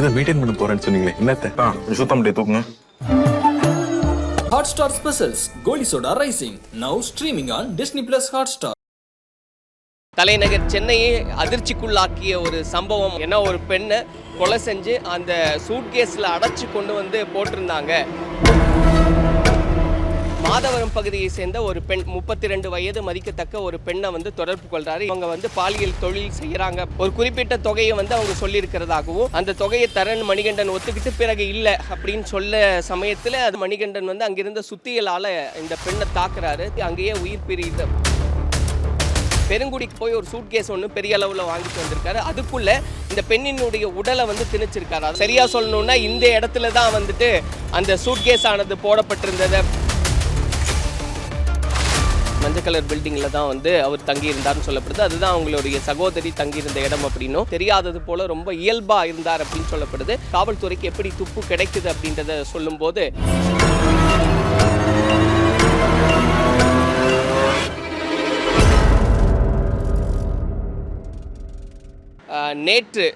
இதை மெயின்டைன் பண்ண போறேன்னு சொன்னீங்களே என்னத்த? சுத்தம் முடியாது தூக்குங்க. Hotstar Specials Goli Soda Rising. Now streaming on Disney Plus Hotstar. தலைநகர் சென்னையை அதிர்ச்சிக்குள்ளாக்கிய ஒரு சம்பவம். என்ன ஒரு பெண்ணை கொலை செஞ்சு அந்த சூட்கேஸில் அடைச்சி கொண்டு வந்து போட்டிருந்தாங்க. மாதவரம் பகுதியை சேர்ந்த ஒரு பெண் முப்பத்தி ரெண்டு வயது மதிக்கத்தக்க ஒரு பெண்ணை வந்து தொடர்பு கொள்றாரு. இவங்க வந்து பாலியல் தொழில் செய்யறாங்க. ஒரு குறிப்பிட்ட தொகையை வந்து அவங்க சொல்லியிருக்கிறதாகவும் அந்த தொகையை தரன் மணிகண்டன் ஒத்துக்கிட்டு பிறகு இல்லை அப்படின்னு சொல்ல சமயத்தில் அது மணிகண்டன் வந்து அங்கிருந்த சுத்தியலால இந்த பெண்ணை தாக்குறாரு. அங்கேயே உயிர் பிரியுது. பெருங்குடிக்கு போய் ஒரு சூட்கேஸ் ஒன்று பெரிய அளவில் வாங்கிட்டு வந்திருக்காரு. அதுக்குள்ள இந்த பெண்ணினுடைய உடலை வந்து திணிச்சிருக்காரு. சரியா சொல்லணும்னா இந்த இடத்துல தான் வந்துட்டு அந்த சூட்கேஸ் ஆனது போடப்பட்டிருந்ததை. மஞ்சள் கலர் பில்டிங்கில் தான் வந்து அவர் தங்கியிருந்தார்னு சொல்லப்படுது. அதுதான் அவங்களுடைய சகோதரி தங்கியிருந்த இடம் அப்படின்னும். தெரியாதது போல ரொம்ப இயல்பாக இருந்தார் அப்படின்னு சொல்லப்படுது. காவல்துறைக்கு எப்படி துப்பு கிடைக்குது அப்படின்றத சொல்லும்போது நேற்று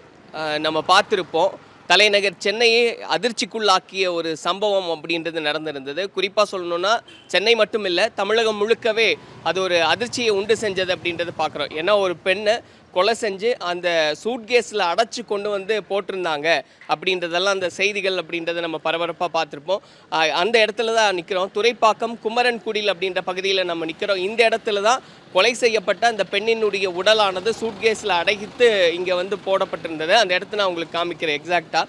நம்ம பார்த்துருப்போம். தலைநகர் சென்னையை அதிர்ச்சிக்குள்ளாக்கிய ஒரு சம்பவம் அப்படின்றது நடந்திருந்தது. குறிப்பாக சொல்லணும்னா சென்னை மட்டும் இல்லை தமிழகம் முழுக்கவே அது ஒரு அதிர்ச்சியை உண்டு செஞ்சது அப்படின்றது பார்க்குறோம். ஏன்னா ஒரு பெண்ணை கொலை செஞ்சு அந்த சூட்கேஸில் அடைச்சி கொண்டு வந்து போட்டிருந்தாங்க அப்படின்றதெல்லாம் அந்த செய்திகள் அப்படின்றத நம்ம பரபரப்பாக பார்த்துருப்போம். அந்த இடத்துல தான் நிற்கிறோம் துறைப்பாக்கம் குமரன்குடியில் அப்படின்ற பகுதியில் நம்ம நிற்கிறோம் இந்த இடத்துல தான் கொலை செய்யப்பட்ட அந்த பெண்ணினுடைய உடலானது சூட்கேஸில் அடைத்து இங்கே வந்து போடப்பட்டிருந்தது. அந்த இடத்த நான் உங்களுக்கு காமிக்கிறேன் எக்ஸாக்டாக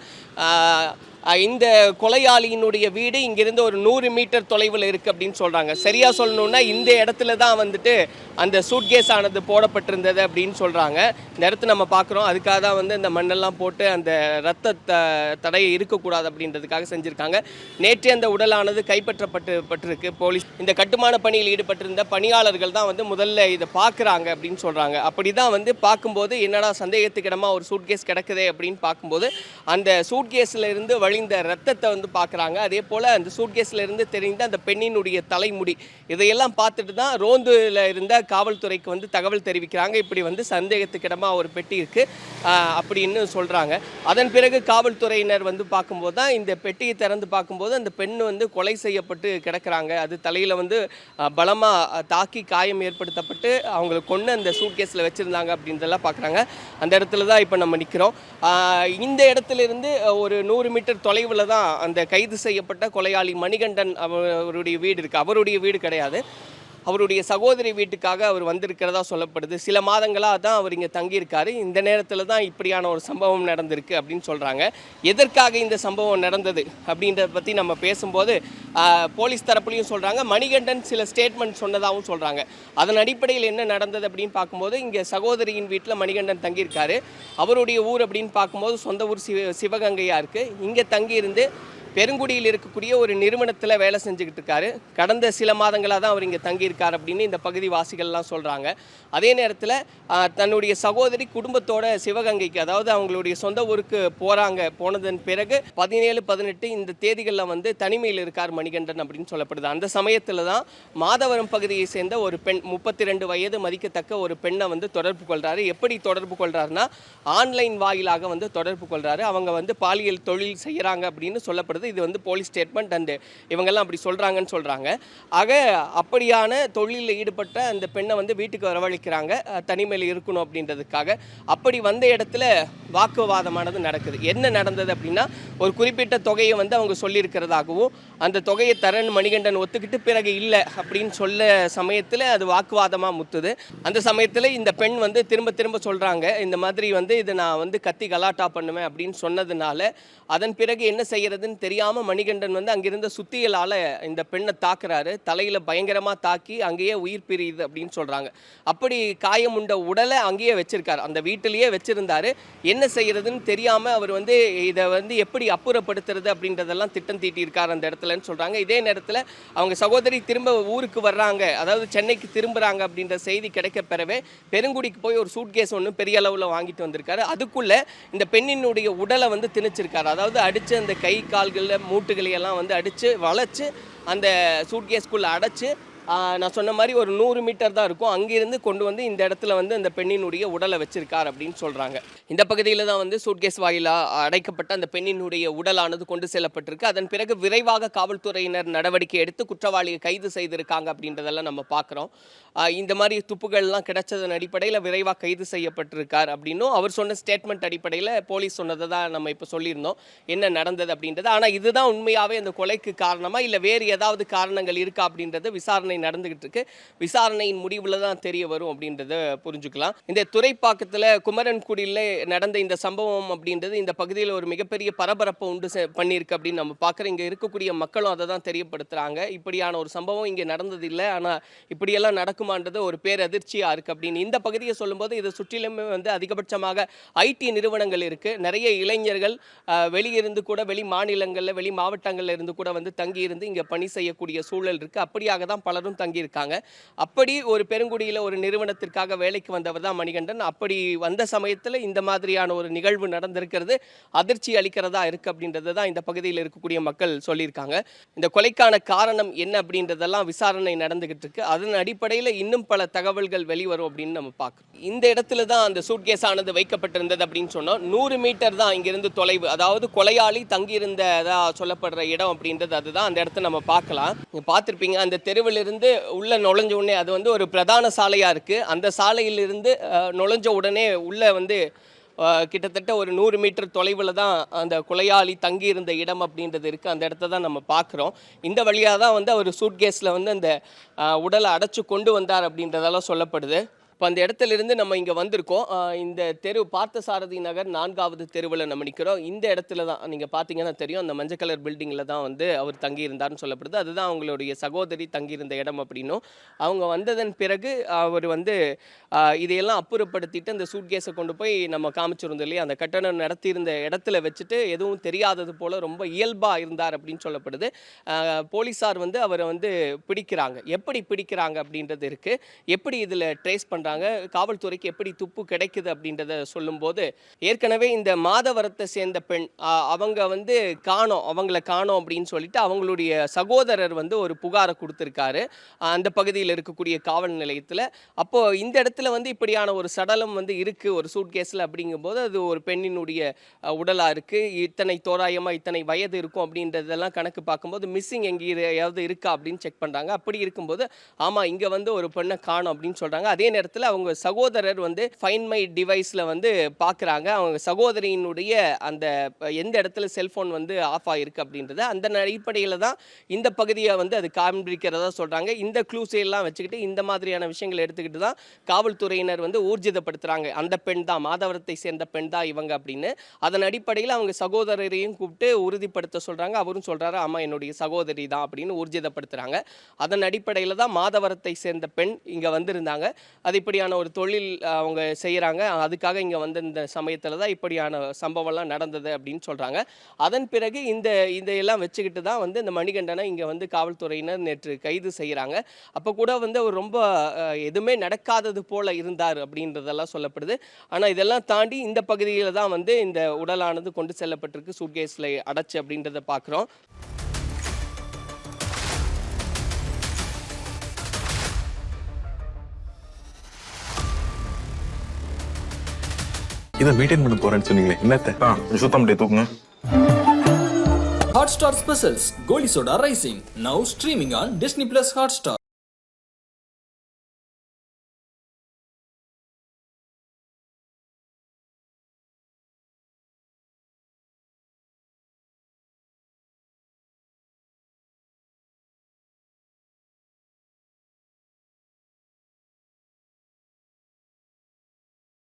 இந்த கொலையாளியினுடைய வீடு இங்கிருந்து ஒரு நூறு மீட்டர் தொலைவில் இருக்குது அப்படின்னு சொல்கிறாங்க சரியாக சொல்லணுன்னா இந்த இடத்துல தான் வந்துட்டு அந்த சூட்கேஸ் ஆனது போடப்பட்டிருந்தது அப்படின்னு சொல்கிறாங்க இந்த இடத்த நம்ம பார்க்குறோம். அதுக்காக தான் வந்து இந்த மண்ணெல்லாம் போட்டு அந்த ரத்த த தடையை இருக்கக்கூடாது அப்படின்றதுக்காக செஞ்சுருக்காங்க. நேற்றே அந்த உடலானது கைப்பற்றப்பட்டு பட்டிருக்கு. போலீஸ் இந்த கட்டுமான பணியில் ஈடுபட்டிருந்த பணியாளர்கள் தான் வந்து முதல்ல இதை பார்க்குறாங்க அப்படின்னு சொல்கிறாங்க அப்படி தான் வந்து பார்க்கும்போது என்னடா சந்தேகத்துக்கிடமாக ஒரு சூட்கேஸ் கிடக்குதே அப்படின்னு பார்க்கும்போது அந்த சூட்கேஸில் இருந்து வழி வழிந்த ரத்தத்தை வந்து பார்க்குறாங்க. அதே போல் அந்த சூட்கேஸில் இருந்து தெரிந்த அந்த பெண்ணினுடைய தலைமுடி இதையெல்லாம் பார்த்துட்டு தான் ரோந்துல இருந்த காவல்துறைக்கு வந்து தகவல் தெரிவிக்கிறாங்க. இப்படி வந்து சந்தேகத்துக்கிடமாக ஒரு பெட்டி இருக்குது அப்படின்னு சொல்கிறாங்க அதன் பிறகு காவல்துறையினர் வந்து பார்க்கும்போது தான் இந்த பெட்டியை திறந்து பார்க்கும்போது அந்த பெண் வந்து கொலை செய்யப்பட்டு கிடக்கிறாங்க. அது தலையில் வந்து பலமாக தாக்கி காயம் ஏற்படுத்தப்பட்டு அவங்களை கொண்டு அந்த சூட்கேஸில் வச்சுருந்தாங்க அப்படின்றதெல்லாம் பார்க்குறாங்க. அந்த இடத்துல தான் இப்போ நம்ம நிற்கிறோம் இந்த இடத்துல இருந்து ஒரு நூறு மீட்டர் தொலைவில் தான் அந்த கைது செய்யப்பட்ட கொலையாளி மணிகண்டன் அவருடைய வீடு இருக்குது அவருடைய வீடு கிடையாது. அவருடைய சகோதரி வீட்டுக்காக அவர் வந்திருக்கிறதா சொல்லப்படுது. சில மாதங்களாக தான் அவர் இங்கே தங்கியிருக்காரு. இந்த நேரத்தில் தான் இப்படியான ஒரு சம்பவம் நடந்திருக்கு அப்படின்னு சொல்கிறாங்க எதற்காக இந்த சம்பவம் நடந்தது அப்படின்றத பற்றி நம்ம பேசும்போது போலீஸ் தரப்புலையும் சொல்கிறாங்க மணிகண்டன் சில ஸ்டேட்மெண்ட் சொன்னதாகவும் சொல்கிறாங்க அதன் அடிப்படையில் என்ன நடந்தது அப்படின்னு பார்க்கும்போது இங்கே சகோதரியின் வீட்டில் மணிகண்டன் தங்கியிருக்காரு. அவருடைய ஊர் அப்படின்னு பார்க்கும்போது சொந்த ஊர் சிவ சிவகங்கையாக இருக்குது இங்கே தங்கியிருந்து பெருங்குடியில் இருக்கக்கூடிய ஒரு நிறுவனத்தில் வேலை செஞ்சுக்கிட்டு இருக்காரு. கடந்த சில மாதங்களாக தான் அவர் இங்கே தங்கியிருக்கார் அப்படின்னு இந்த பகுதி வாசிகள்லாம் சொல்கிறாங்க அதே நேரத்தில் தன்னுடைய சகோதரி குடும்பத்தோட சிவகங்கைக்கு அதாவது அவங்களுடைய சொந்த ஊருக்கு போகிறாங்க போனதன் பிறகு பதினேழு பதினெட்டு இந்த தேதிகளில் வந்து தனிமையில் இருக்கார் மணிகண்டன் அப்படின்னு சொல்லப்படுது. அந்த சமயத்தில் தான் மாதவரம் பகுதியை சேர்ந்த ஒரு பெண் முப்பத்தி ரெண்டு வயது மதிக்கத்தக்க ஒரு பெண்ணை வந்து தொடர்பு கொள்கிறாரு எப்படி தொடர்பு கொள்கிறாருன்னா ஆன்லைன் வாயிலாக வந்து தொடர்பு கொள்கிறாரு அவங்க வந்து பாலியல் தொழில் செய்கிறாங்க அப்படின்னு சொல்லப்படுது. இது வந்து போலீஸ் ஸ்டேட்மெண்ட் அண்டு இவங்கெல்லாம் அப்படி சொல்கிறாங்கன்னு சொல்கிறாங்க ஆக அப்படியான தொழிலில் ஈடுபட்ட அந்த பெண்ணை வந்து வீட்டுக்கு வரவழைக்கிறாங்க. தனிமையில் இருக்கணும் அப்படின்றதுக்காக. அப்படி வந்த இடத்துல வாக்குவாதமானது நடக்குது. என்ன நடந்தது அப்படின்னா ஒரு குறிப்பிட்ட தொகையை வந்து அவங்க சொல்லியிருக்கிறதாகவும் அந்த தொகையை தரன் மணிகண்டன் ஒத்துக்கிட்டு பிறகு இல்லை அப்படின்னு சொல்ல சமயத்தில் அது வாக்குவாதமாக முத்துது. அந்த சமயத்தில் இந்த பெண் வந்து திரும்ப திரும்ப சொல்கிறாங்க இந்த மாதிரி வந்து இது நான் வந்து கத்தி கலாட்டா பண்ணுவேன் அப்படின்னு சொன்னதுனால அதன் பிறகு என்ன செய்யறதுன்னு தெரியாமல் மணிகண்டன் வந்து அங்கிருந்த சுத்தியலால் இந்த பெண்ணை தாக்குறாரு. தலையில் பயங்கரமாக தாக்கி அங்கேயே உயிர் பிரியுது அப்படின்னு சொல்கிறாங்க அப்படி காயமுண்ட உடலை அங்கேயே வச்சிருக்காரு. அந்த வீட்டிலேயே வச்சிருந்தாரு. என்ன செய்கிறதுன்னு தெரியாமல் அவர் வந்து இதை வந்து எப்படி அப்புறப்படுத்துறது அப்படின்றதெல்லாம் திட்டம் தீட்டியிருக்கார் அந்த இடத்துலன்னு சொல்கிறாங்க இதே நேரத்தில் அவங்க சகோதரி திரும்ப ஊருக்கு வர்றாங்க. அதாவது சென்னைக்கு திரும்புகிறாங்க அப்படின்ற செய்தி கிடைக்க பெறவே பெருங்குடிக்கு போய் ஒரு சூட்கேஸ் ஒன்று பெரிய அளவில் வாங்கிட்டு வந்திருக்காரு. அதுக்குள்ளே இந்த பெண்ணினுடைய உடலை வந்து திணிச்சிருக்காரு. அதாவது அடித்த அந்த கை கால்கள் மூட்டுகளையெல்லாம் வந்து அடித்து வளைச்சு அந்த சூட்கேஸ்குள்ளே அடைச்சு நான் சொன்ன மாதிரி ஒரு நூறு மீட்டர் தான் இருக்கும். அங்கேருந்து கொண்டு வந்து இந்த இடத்துல வந்து அந்த பெண்ணினுடைய உடலை வச்சிருக்கார் அப்படின்னு சொல்கிறாங்க இந்த பகுதியில் தான் வந்து சூட்கேஸ் வாயிலாக அடைக்கப்பட்ட அந்த பெண்ணினுடைய உடலானது கொண்டு செல்லப்பட்டிருக்கு. அதன் பிறகு விரைவாக காவல்துறையினர் நடவடிக்கை எடுத்து குற்றவாளியை கைது செய்திருக்காங்க அப்படின்றதெல்லாம் நம்ம பார்க்குறோம். இந்த மாதிரி துப்புகள்லாம் கிடைச்சதன் அடிப்படையில் விரைவாக கைது செய்யப்பட்டிருக்கார் அப்படின்னும் அவர் சொன்ன ஸ்டேட்மெண்ட் அடிப்படையில் போலீஸ் சொன்னதை தான் நம்ம இப்போ சொல்லியிருந்தோம். என்ன நடந்தது அப்படின்றது. ஆனால் இதுதான் உண்மையாகவே அந்த கொலைக்கு காரணமாக இல்லை வேறு ஏதாவது காரணங்கள் இருக்கா அப்படின்றது விசாரணை நடந்துகிட்டு இருக்கு விசாரணையின் முடிவில் தான் தெரிய வரும் அப்படின்றத புரிஞ்சுக்கலாம். இந்த துறைப்பாக்கத்தில் குமரன்குடியில் நடந்த இந்த சம்பவம் அப்படின்றது இந்த பகுதியில் ஒரு மிகப்பெரிய பரபரப்பை உண்டு செ- பண்ணியிருக்கு அப்படின்னு நம்ம பார்க்குறோம் இங்கே இருக்கக்கூடிய மக்களும் அதை தான் தெரியப்படுத்துகிறாங்க இப்படியான ஒரு சம்பவம் இங்கே நடந்தது இல்லை ஆனால் இப்படியெல்லாம் நடக்குமான்றது ஒரு பேரதிர்ச்சியாக இருக்குது அப்படின்னு. இந்த பகுதியை சொல்லும்போது இதை சுற்றிலுமே வந்து அதிகபட்சமாக ஐடி நிறுவனங்கள் இருக்குது நிறைய இளைஞர்கள் வெளியிருந்து கூட வெளி மாநிலங்களில் வெளி மாவட்டங்களில் இருந்து கூட வந்து தங்கி இருந்து இங்கே பணி செய்யக்கூடிய சூழல் இருக்குது அப்படியாக தான் பலரும் தங்கியிருக்காங்க. அப்படி ஒரு பெருங்குடியில் ஒரு நிறுவனத்திற்காக வேலைக்கு வந்தவர் தான் மணிகண்டன். அப்படி வந்த சமயத்தில் இந்த மாதிரியான ஒரு நிகழ்வு நடந்திருக்கிறது. அதிர்ச்சி அளிக்கிறதா இருக்குது அப்படின்றது தான் இந்த பகுதியில் இருக்கக்கூடிய மக்கள் சொல்லியிருக்காங்க. இந்த கொலைக்கான காரணம் என்ன அப்படின்றதெல்லாம் விசாரணை நடந்துகிட்டு இருக்கு. அதன் அடிப்படையில் இன்னும் பல தகவல்கள் வெளிவரும் அப்படின்னு நம்ம பார்க்குறோம். இந்த இடத்துல தான் அந்த சூட்கேஸ் ஆனது வைக்கப்பட்டிருந்தது அப்படின்னு சொன்னோம். நூறு மீட்டர் தான் இங்கிருந்து தொலைவு அதாவது கொலையாளி தங்கியிருந்ததாக சொல்லப்படுற இடம் அப்படின்றது அதுதான். அந்த இடத்த நம்ம பார்க்கலாம். நீங்க பார்த்திருப்பீங்க அந்த வந்து உள்ளே நுழைஞ்ச உடனே அது வந்து ஒரு பிரதான சாலையாக இருக்குது அந்த சாலையிலிருந்து நுழைஞ்ச உடனே உள்ளே வந்து கிட்டத்தட்ட ஒரு நூறு மீட்டர் தொலைவில் தான் அந்த கொலையாளி தங்கியிருந்த இடம் அப்படின்றது இருக்குது அந்த இடத்த தான் நம்ம பார்க்குறோம் இந்த வழியாக தான் வந்து அவர் சூட்கேஸில் வந்து அந்த உடலை அடைச்சி கொண்டு வந்தார் அப்படின்றதெல்லாம் சொல்லப்படுது. இப்போ அந்த இடத்துல இருந்து நம்ம இங்கே வந்திருக்கோம். இந்த தெரு பார்த்தசாரதி நகர் நான்காவது தெருவில் நம்ம நிற்கிறோம் இந்த இடத்துல தான் நீங்கள் பார்த்தீங்கன்னா தெரியும். அந்த மஞ்சள் கலர் பில்டிங்கில் தான் வந்து அவர் தங்கியிருந்தார்னு சொல்லப்படுது. அதுதான் அவங்களுடைய சகோதரி தங்கியிருந்த இடம் அப்படின்னும். அவங்க வந்ததன் பிறகு அவர் வந்து இதையெல்லாம் அப்புறப்படுத்திட்டு அந்த சூட்கேஸை கொண்டு போய் நம்ம காமிச்சிருந்தோம் இல்லையா? அந்த கட்டணம் நடத்தியிருந்த இடத்துல வச்சுட்டு எதுவும் தெரியாதது போல் ரொம்ப இயல்பாக இருந்தார் அப்படின்னு சொல்லப்படுது. போலீஸார் வந்து அவரை வந்து பிடிக்கிறாங்க. எப்படி பிடிக்கிறாங்க அப்படின்றது இருக்குது எப்படி இதில் ட்ரேஸ் பண்ணுறாங்க காவல்துறைக்கு எப்படி துப்பு கிடைக்குது அப்படின்றத சொல்லும்போது ஏற்கனவே இந்த மாதவரத்தை சேர்ந்த பெண் அவங்க வந்து காணோம் அவங்கள காணோம் அப்படின்னு சொல்லிட்டு அவங்களுடைய சகோதரர் வந்து ஒரு புகாரை கொடுத்துருக்காரு. அந்த பகுதியில் இருக்கக்கூடிய காவல் நிலையத்தில். அப்போது இந்த இடத்துல வந்து இப்படியான ஒரு சடலம் வந்து இருக்குது ஒரு சூட் கேஸில் அப்படிங்கும்போது அது ஒரு பெண்ணினுடைய உடலாக இருக்குது இத்தனை தோராயமாக இத்தனை வயது இருக்கும் அப்படின்றதெல்லாம் கணக்கு பார்க்கும்போது மிஸ்ஸிங் எங்கேயாவது இருக்கா அப்படின்னு செக் பண்ணுறாங்க அப்படி இருக்கும்போது ஆமாம் இங்கே வந்து ஒரு பெண்ணை காணும் அப்படின்னு சொல்கிறாங்க அதே நேரத்தில் அவங்க சகோதரர் வந்து ஃபைன் மை டிவைஸில் வந்து பார்க்குறாங்க அவங்க சகோதரியினுடைய அந்த எந்த இடத்துல செல்ஃபோன் வந்து ஆஃப் ஆகிருக்கு அப்படின்றத அந்த அடிப்படையில் தான் இந்த பகுதியை வந்து அது காண்பிக்கிறதா சொல்கிறாங்க இந்த க்ளூஸையெல்லாம் வச்சுக்கிட்டு இந்த மாதிரியான விஷயங்களை எடுத்துக்கிட்டு தான் காவல்துறையினர் வந்து ஊர்ஜிதப்படுத்துகிறாங்க அந்த பெண் தான் மாதவரத்தை சேர்ந்த பெண் தான் இவங்க அப்படின்னு. அதன் அடிப்படையில் அவங்க சகோதரரையும் கூப்பிட்டு உறுதிப்படுத்த சொல்கிறாங்க அவரும் சொல்கிறாரு ஆமாம் என்னுடைய சகோதரி தான் அப்படின்னு ஊர்ஜிதப்படுத்துகிறாங்க அதன் அடிப்படையில் தான் மாதவரத்தை சேர்ந்த பெண் இங்கே வந்திருந்தாங்க. அதை இப்படியான ஒரு தொழில் அவங்க செய்கிறாங்க அதுக்காக இங்கே வந்த இந்த சமயத்தில் தான் இப்படியான சம்பவம்லாம் நடந்தது அப்படின்னு சொல்கிறாங்க அதன் பிறகு இந்த இதையெல்லாம் வச்சுக்கிட்டு தான் வந்து இந்த மணிகண்டனை இங்கே வந்து காவல்துறையினர் நேற்று கைது செய்கிறாங்க அப்போ கூட வந்து அவர் ரொம்ப எதுவுமே நடக்காதது போல இருந்தார் அப்படின்றதெல்லாம் சொல்லப்படுது. ஆனால் இதெல்லாம் தாண்டி இந்த பகுதியில் தான் வந்து இந்த உடலானது கொண்டு செல்லப்பட்டிருக்கு சூட்கேஸில் அடைச்சு அப்படின்றத பார்க்குறோம் இதை மெயின்டைன் பண்ண போறேன்னு சொன்னீங்களே என்னத்த சுத்தம் தூக்குங்க Hotstar Specials Goli Soda Rising now streaming on Disney Plus Hotstar.